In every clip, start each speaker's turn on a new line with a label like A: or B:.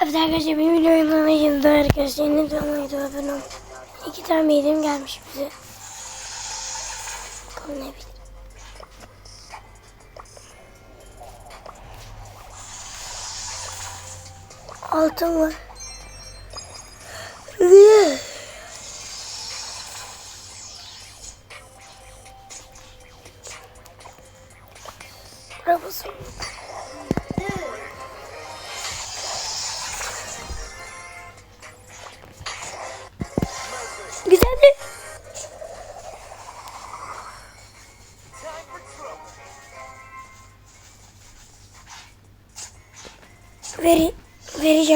A: Evet arkadaşlar benim videomu yılda arkadaşlar yeni dolmaydı abone olun. İki tane bildirim gelmiş bize. Bakalım ne bileyim. Altın var.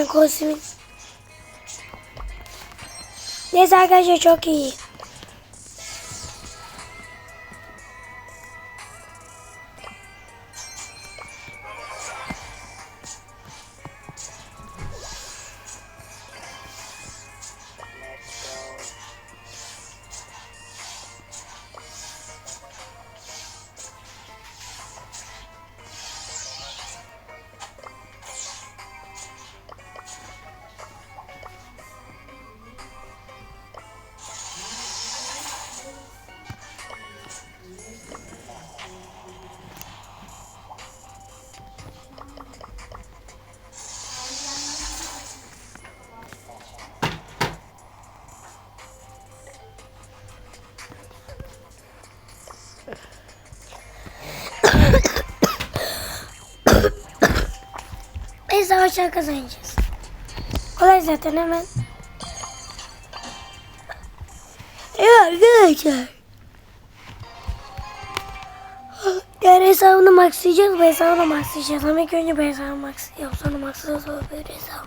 A: Vereceğim kostümün. Neyse arkadaşlar çok iyi. Biz savaşlar kazanacağız. Kolay zaten hemen. Evet arkadaşlar. Yani hesabını maxlayacağız. Bu hesabını maxlayacağız. Ama ilk önce bu hesabı maxlayalım. Sonra maxlayacağız. Sonra böyle hesabı.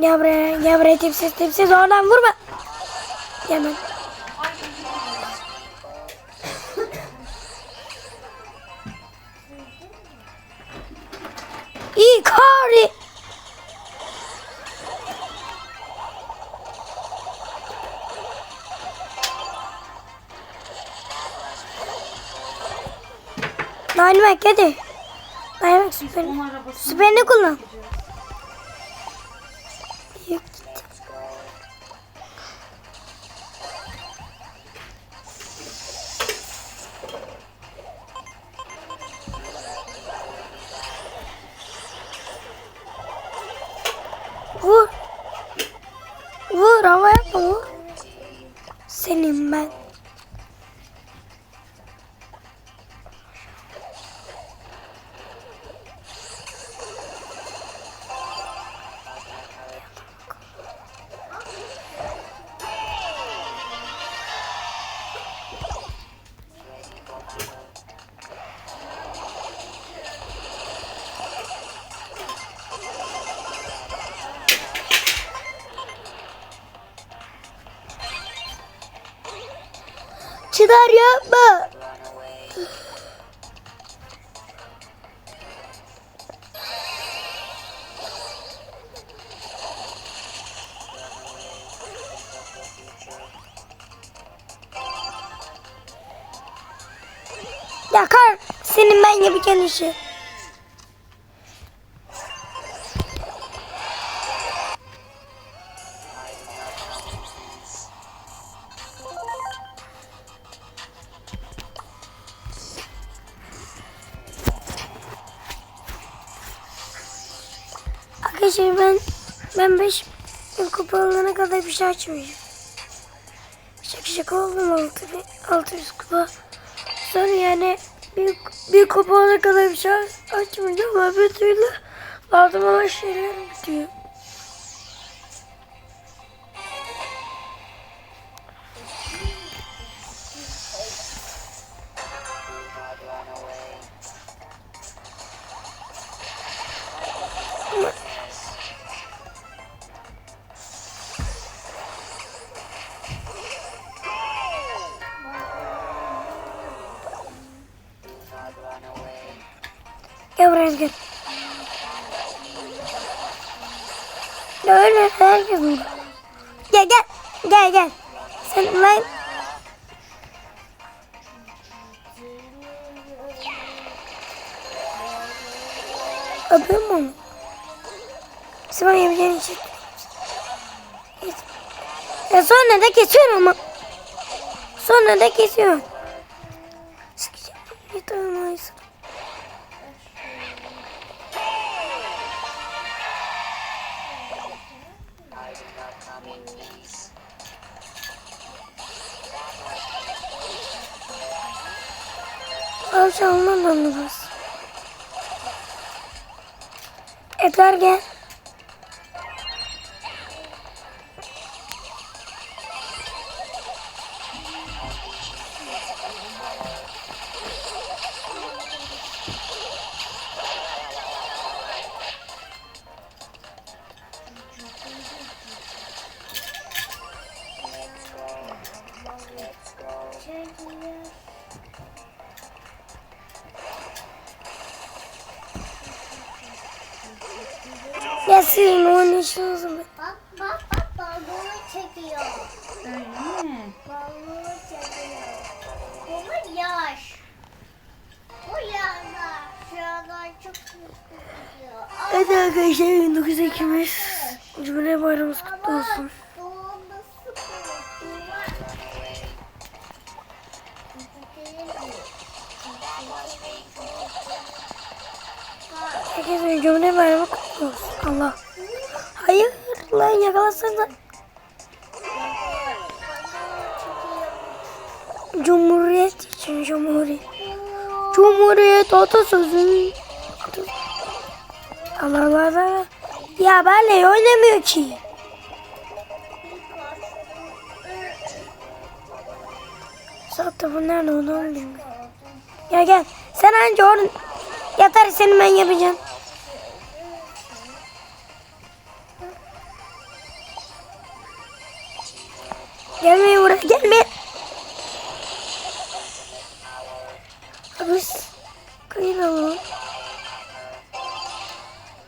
A: Gel buraya. Gel buraya tipsiz tipsiz. Oradan vurma. Hemen. Ikari. Dynamite hadi. Dynamite süper. Süperini kullan. Yok Yapma vur. Senin ben. Çınar yapma. Ya kar senin ben yapacağın işi. Arkadaşlar ben ben 5 kupa alana kadar bir şey açmayacağım. Şaka şaka oldum 6 600 kupa. Sonra yani bir, bir kupa alana kadar bir şey açmayacağım bir türlü lazım olan şeyler bitiyor. Ya öyle herkes vurdu. Gel gel. Gel gel. Sen ben Öpüyor mu onu? Sıvan yapacağın için. Evet. Ya sonra da kesiyorum ama. Sonra da kesiyorum. Sıkacağım. Bir tane. Alçalından anlamaz. Edgar gel. Ya sizin oynayışınızı mı?
B: Bak bak bak balonu çekiyor.
C: Öyle mi?
B: Balonu çekiyor. Bu yaş. Bu yana. Şu anda çok güzel.
A: Evet arkadaşlar 29 Ekim'imiz. Cumhuriyet Bayramımız kutlu olsun. Herkesin Cumhuriyet Bayramı kutlu Allah. Hayır lan yakalasana. Cumhuriyet için Cumhuriyet. Cumhuriyet atasözü. Allah Allah Allah. Ya benle oynamıyor ki. Zaten bu nerede olduğunu bilmiyorum. Ya gel. Sen anca orada yatar seni ben yapacağım. Gelme buraya gelme. Biz kıyılalım.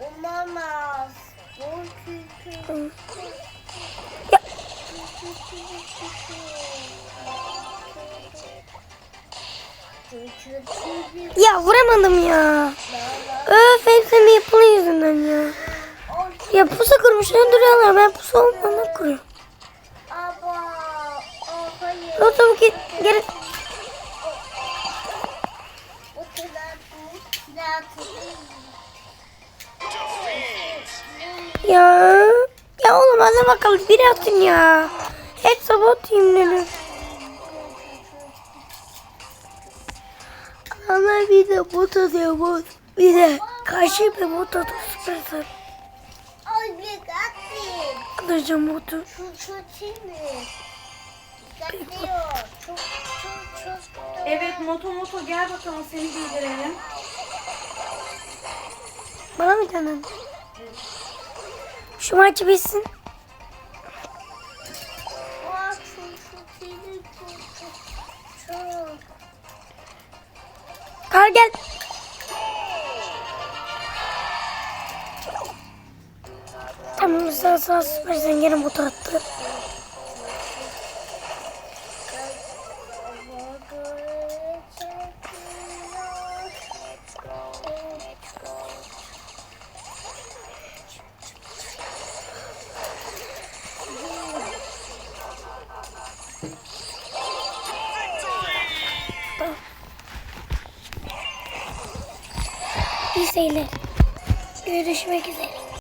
B: Olamaz. Bu çünkü.
A: Ya. Ya vuramadım ya. Öf hepsi Maple yüzünden ya. Ya pusu kurmuş öldürüyorlar. Ben pusu olmadan kuruyorum.
B: Hayır.
A: Lotum git geri. Ya. Ya oğlum hadi bakalım bir atın ya. Hep sabah yeminleri. Ama bir de bot atıyor bot. Bir de karşı bir bot atıyor süper
B: Ay dikkatli.
A: Kaldıracağım botu.
B: Şu şu mi? Dikkatli ol. Çok çok çok.
C: Evet moto moto gel bakalım seni giydirelim.
A: Bana mı canım? Şu maçı bitsin.
B: Çok çok çok.
A: Kar gel. Tamam sağ sağ süper sen gene botu attı. İyi seyirler. Görüşmek üzere.